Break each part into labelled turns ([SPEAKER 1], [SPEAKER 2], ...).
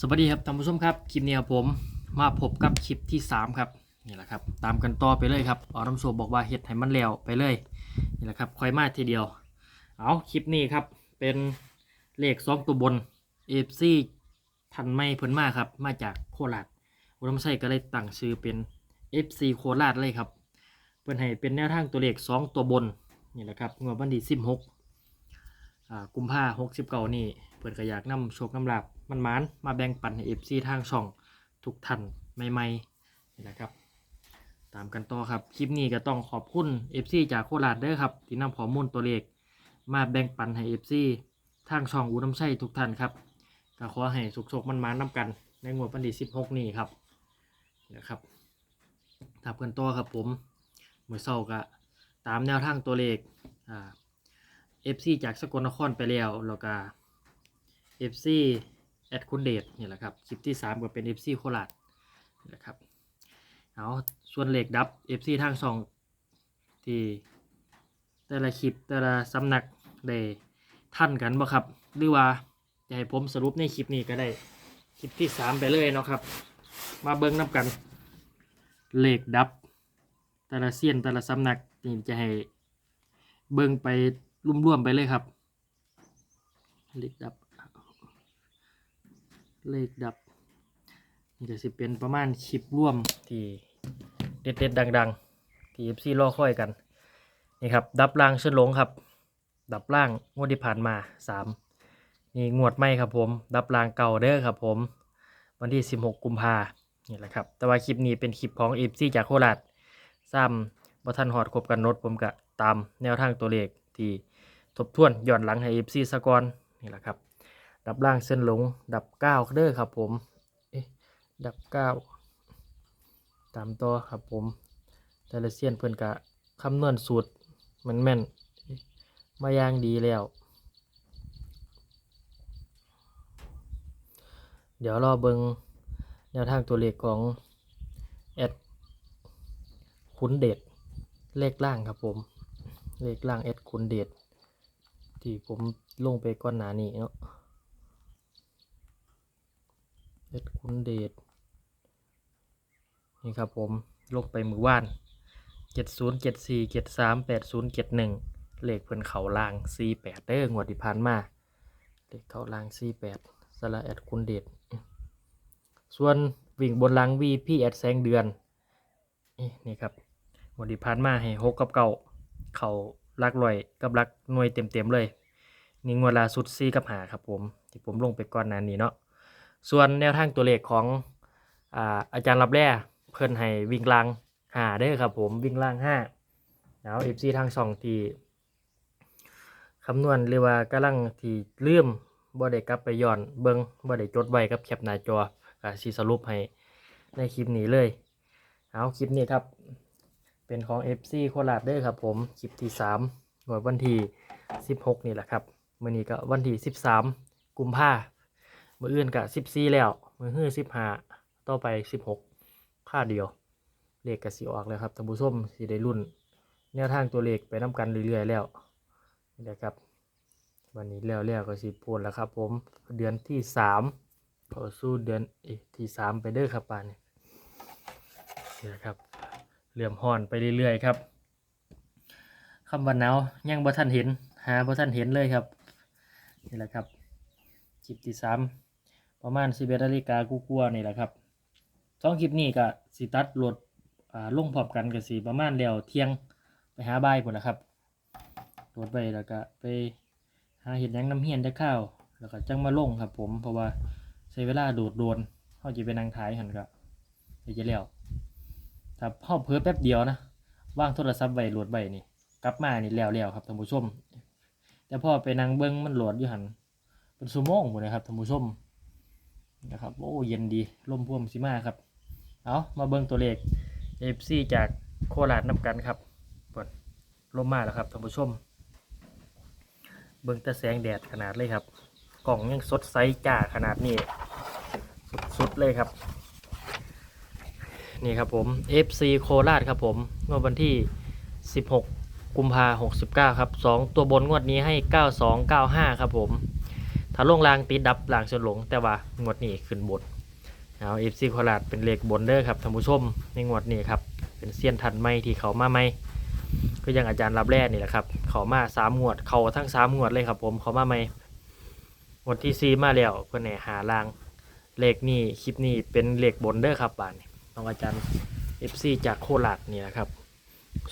[SPEAKER 1] สวัสดีครับท่านผู้ชมครับคลิปนี้ผมมาพบกับคลิปที่ 3 ครับนี่แหละครับตามกันต่อไปเลยครับออน้ำโซบอกว่าเฮ็ดให้มันแล้วไปเลยนี่แหละครับค่อยมาทีเดียว เอาคลิปนี้ครับเป็นเลขสองตัวบนเอฟซีทันไม่เพิ่นมาครับมาจากโคราชอุดมไส้ก็เลยตั้งชื่อเป็น FC โคราชเลยครับเพิ่นให้เป็นแนวทางตัวเลขสองตัวบนนี่แหละครับงวดวันที่16อ่ากุมภาหกสิบเก้านี่เปิดกระอยากนำโชคน้ำลาบ มันมานมาแบ่งปันให้เอฟซีทางช่องทุกท่านใหม่ๆนี่นะครับ ตามกันต่อครับ คลิปนี้ก็ต้องขอบคุณเอฟซีจากโคราชเด้อครับ ที่นำข้อมูลตัวเลข มาแบ่งปันให้เอฟซีทางช่องอูน้ำใช่ทุกท่านครับก็ขอให้สุขโชคมันมานๆนำกันในงวดวันที่สิบหกนี้ครับนะครับตามกันต่อครับผมมือเช้าก็ตามแนวทางตัวเลขอ่า FC จากสกลนครไปแล้วแล้วก็ FC แอดคุณเดชนี่แหละครับคลิปที่ 3 ก็เป็น FC โคราชนี่แหละครับเอาส่วนเหล็กดับ FC ทางสองที่แต่ละคลิปแต่ละสำนักได้ท่านกันบ่ครับ หรือว่าจะให้ผมสรุปในคลิปนี้ก็ได้คลิปที่ 3 ไปเลยเนาะครับ มาเบิ้งน้ำกันเหล็กดับ แต่ละเซียนแต่ละสำนักนี่จะให้เบิ่งไปร่วมๆไปเลยครับเหลขดับ เลขดับ นี่ก็สิเป็นประมาณคลิปร่วมที่เด็ดๆดัง ๆ ที่ FC รอค่อยกัน นี่ครับ ดับล่างเชิญหลงครับ ดับล่างงวดที่ผ่านมา3นี่งวดไม่ครับผม ดับล่างเก่าเด้อครับผม วันที่ 16 กุมภานี่แหละครับ แต่ว่าคลิปนี้เป็นคลิปของ FC จากโคราชซ้ำบ่ทันหอดครบกันนดผมก็ตามแนวทางตัวเลขที่ทบทวนย้อนหลังให้ FC สกอนนี่แหละครับ ดับล่างเส้นหลง ดับเก้าเด้อครับผมเอ๊ะดับเก้าตามต่อครับผม แต่ละเซียนเพิ่อนกะคำนวณสูตรแมันแม่นมาย่างดีแล้ว เดี๋ยวรอเบิงแนวทางตัวเลขของแอดคุณเดชเลขล่างครับผม เลขล่างเอสคุณเดชที่ผมลงไปก่อนหน้านี้เนาะ เอสคุณเดชนี่ครับผมลงไปมือว่านเจ็ดศูนย์เจ็ดสี่เจ็ดสามแปดศูนย์เจ็ดหนึ่งเลขเพิ่อนเขาล่างสี่แปดเด้องวดที่ผ่านมาเลขเขาล่างสี่แปดสละแอดคุณเดชส่วนวิ่งบนหลังวีพี่แอดแสงเดือน นี่นี่ครับวันที่ผ่านมาให้หกกับเก่าเขาลักลอยกับลักหน่วยเต็มๆเลยนี่งวดล่าสุดซีกับหาครับผมที่ผมลงไปก่อนหนั้นนี้เนาะ ส่วนแนวทางตัวเลขของอาอาจารย์รับแร่เพิ่นให้วิ่งลางหาเด้อครับผมวิ่งล่างห้าแล้วเอฟซีทางสองที่คำนวณหรือว่ากำลังที่ลืมบ่ได้กลับไปย้อนเบิงบ่ได้จดไว้กับแคปหน้าจอก็สิสรุปให้ในคลิปนี้เลยเอาคลิปนี้ครับ เป็นของ FC โคราชเด้อครับผม คลิปที่3งวดวันที่ 16 นี่แหละครับมื้อนี้ก็วันที่ 13 กุมภาพ มืออื่นก็14แล้ว มือฮื้อ15ต่อไป16ค่าเดียว เลขก็สิออกแล้วครับท่านผู้ชมสิได้รุ่น แนวทางตัวเลขไปนํกันเรื่อยๆแล้วนี่แหละครับ วันนี้แล้วแล้วก็สิพูดแล้วครับผมเดือนที่3เข้าสู่เดือนเอที่3ไปเด้อครับป่านนี้นี่แหละครับเหลื่อมห่อนไปเรื่อยๆครับคำว่าหนาวยังบ่ทันเห็น หาบ่ทันเห็นเลยครับนี่แหละครับคลิปที่สาม ประมาณสิบเอ็ดนาฬิกากูกลัวนี่แหละครับสองคลิปนี้ก็สิตัดโหลดอ่าลงพร้อมกันก็สิประมาณแล้วเที่ยงไปหาใบ่ายพุ่นนะครับโหลดไปแล้วก็ไปหาเห็ดยังน้ำเฮียนได้ข้าว แล้วก็จังมาลงครับ ผมเพราะว่าใช้เวลาโดดโดนเขาจะไปนั่งถ่ายหันก็เดี๋ยวจะแล้วถ้าพ่อเพิ่แป๊บเดียวนะว่างโทรศัพท์ไว้โหลดไว้นี่ กลับมานี่แล้วแล้วครับท่านผู้ชมแต่พ่อไปนั่งเบิ้งมันโหลดอยู่หันเป็นชั่วโมงหมดนะครับท่านผู้ชม นะครับโอ้เย็นดีลมพ่วมสิมาครับ เอามาเบิ้งตัวเลข FC จากโคราชนำกันครับเปิดลมมาแล้วครับท่านผู้ชม เบิ้งต่แสงแดดขนาดเลยครับ กล่องยังสดใสจ้าขนาดนี้สุดๆเลยครับนี่ครับผม FC โคราชครับผมงวดวันที่ 16 กุมภา69 ครับ 2 ตัวบนงวดนี้ให้ 9295 ครับผม ถ้าลงรางติดดับรางชนหลง แต่ว่างวดนี้ขึ้นบนเอาเอฟซีโคราชเป็นเลขบนเด้อครับท่านผู้ชมในงวดนี้ครับเป็นเซียนทันไม่ที่เขามาไม่ก็ยังอาจารย์รับแรกนี่แหละครับเขามาสามงวดเขาทั้งสามงวดเลยครับ ผมเขามาไม่งวดที่ซีมาแล้วเพื่อนแหนหารางเลขนี่คลิปนี้เป็นเลขบนเด้อครับบ้านน้องอาจารย์ FC จากโคราชนี่นะครับ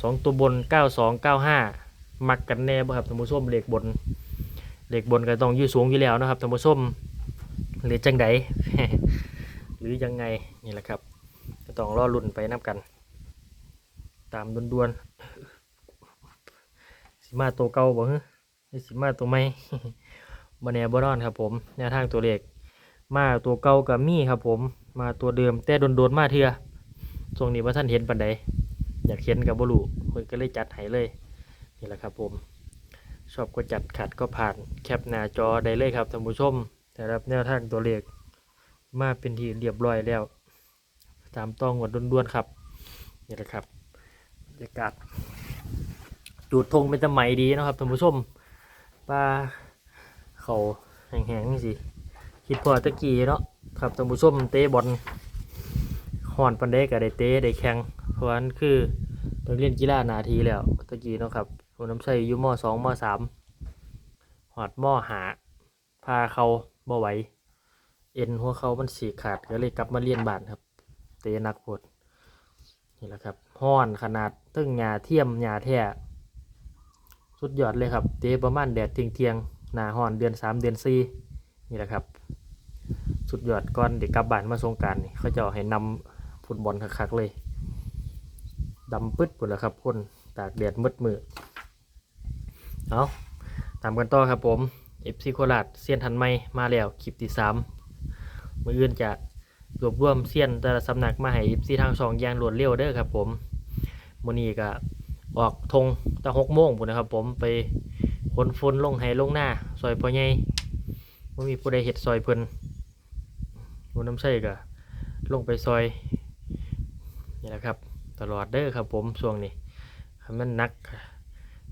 [SPEAKER 1] สองตัวบน9295มักกันแน่บ่ครับท่านผู้ชมเลขบน เลขบนก็ต้องยู่สูงอยู่แล้วนะครับท่านผู้ชมหรือจังใดหรือยังไงนี่แหละครับก็ต้องรอรุ่นไปนับกัน ตามด่วนๆสิมาตัวเก่าบ่ฮะสิมาตัวใหม่บแนบ่นอนครับผมแนวทางตัวเลขมาตัวเก่ากับมี่ครับผมมาตัวเดิมแต่โดนๆมาเถื่อช่วงนี้ว่าท่านเห็นปันใดอยากเห็นกับบลูเพิ่นก็เลยจัดให้เลยนี่แหละครับผม ชอบก็จัดขัดก็ผ่านแคปหน้าจอได้เลยครับท่านผู้ชมแต่รับแนวทางตัวเลขมาเป็นที่เรียบร้อยแล้ว ตามต้องหวดด้วนๆครับนี่แหละครับบรรยากาศจูดธงเป็นตะไหมดีนะครับท่านผู้ชมปลาเขาแห้งๆนี่สิคิดพอตะกี้เนาะครับท่านผู้ชมเตะบอลหอนปันเดก็ได้เตะได้แข่งเพราะนั้นคือ ต้องเล่นกีฬาหนาทีแล้วตะกี้เนาะครับผมน้ำใส่อยู่มสองมสามหอดมอหาพาเขาบ่ไหวเอ็นหัวเขามันสีขาดก็เลยกลับมาเรียนบ้านครับเตะนักโพดนี่แหละครับห้อนขนาดตึ้งหญ้าเทียมหญ้าแท้สุดยอดเลยครับ เตะประมาณแดดเที่ยงๆหนาห้อนเดือนสามเดือนสี่นี่แหละครับ สุดยอดก่อนเด็กกลับบ้านมาสงการนี่เขาจะให้นำฟุตบอลคักๆเลย ดำปึ๊ดหมดแล้วครับพ่นตากแดดมืดมือเอาตามกันต่อครับผมเอฟซีโคราชเซียนทันไม่มาแล้วคลิปที่สามมืออื่นจะรวบรวมเซียนแต่ละสำนักมาให้เอฟซีทางสองอย่างรวดเร็วเด้อครับผมมือนี้ก็ออกธงตั้งหกโมงพุ่นะครับผมไปขนฝนลงให้ลงหน้าซอยพอใหญ่ว่ามีผู้ใดเห็ดซอยเพิ่นหนูน้ำใส่ก็ลงไปซอยนี่แหละครับ ตลอดเด้อครับผมช่วงนี้มันนัก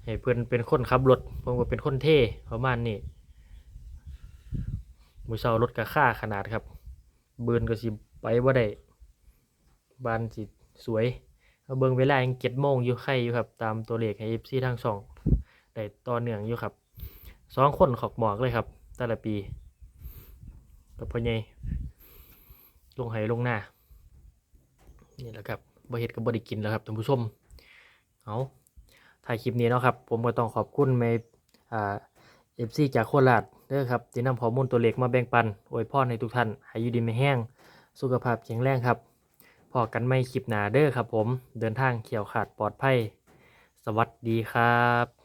[SPEAKER 1] ให้เพิ่อนเป็นคนขับรถผมก็เป็นคนเท่ประมาณนี้มือเช้ารถก็ค่าขนาดครับ เบิร์นก็สิไปว่าได้บานสิสวยเบิ่งเวลายังเจ็ดโมงอยู่ไข่อยู่ครับ ตามตัวเลขให้ซีทางสองได้ต่อเนื่องอยู่ครับสองคนขอกหมอกเลยครับ แต่ละปีกับพ่อใหญ่ลงไหลงหน้านี่แหละครับ บ่เห็ดกับ่ได้กินแล้วครับท่านผู้ชมเอาถ่ายคลิปนี้เนาะครับผมก็ต้องขอบคุณเม่อ่าเอฟซีจากโคราชเด้อครับที่นำข้อมูลตัวเลขมาแบ่งปันอวยพรให้ทุกท่านให้อยู่ดีไม่แห้ง สุขภาพแข็งแรงครับพอกันไม่คลิปหนาเด้อครับผมเดินทางเขียวขาดปลอดภัย สวัสดีครับ